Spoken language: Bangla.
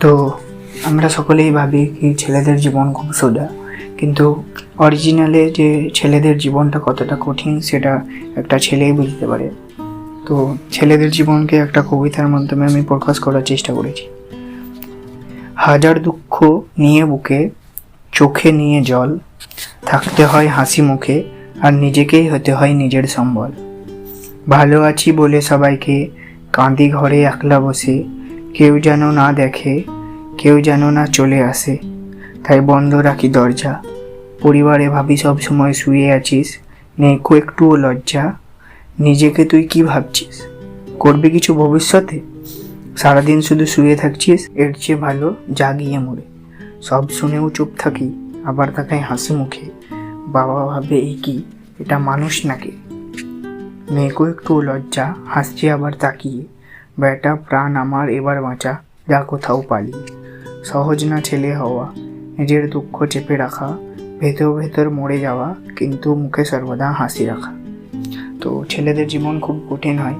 তো আমরা সকলেই ভাবি কি ছেলেদের জীবন খুব সোজা, কিন্তু অরিজিনালে যে ছেলেদের জীবনটা কতটা কঠিন সেটা একটা ছেলেই বুঝতে পারে। তো ছেলেদের জীবনকে একটা কবিতার মাধ্যমে আমি প্রকাশ করার চেষ্টা করেছি। হাজার দুঃখ নিয়ে বুকে, চোখে নিয়ে জল, থাকতে হয় হাসি মুখে, আর নিজেকেই হতে হয় নিজের সম্বল। ভালো আছি বলে সবাইকে, কাঁদি ঘরে একলা বসে কেউ যেন না দেখে, কেউ যেন না চলে আসে। তাই বন্ধ রাখি দরজা। পরিবারে ভাবি সব সময় শুয়ে আছিস নেই কো একটুও লজ্জা। নিজেকে তুই কি ভাবছিস? করবি কিছু ভবিষ্যতে? সারাদিন শুধু শুয়ে থাকছিস, এর চেয়ে ভালো জাগিয়ে মরে। সব শুনেও চুপ থাকি, আবার তাকাই হাসি মুখে। বাবা ভাবে এই কি? এটা মানুষ নাকি? মেয়েকেও একটু লজ্জা, হাসছে আবার তাকিয়ে। বেটা প্রাণ আমার এবার বাঁচা। যা কোথাও পালি। সহজ না ছেলে হওয়া। নিজের দুঃখ চেপে রাখা। ভেতর ভেতর মরে যাওয়া। কিন্তু মুখে সর্বদা হাসি রাখা। তো ছেলেদের জীবন খুব কঠিন হয়।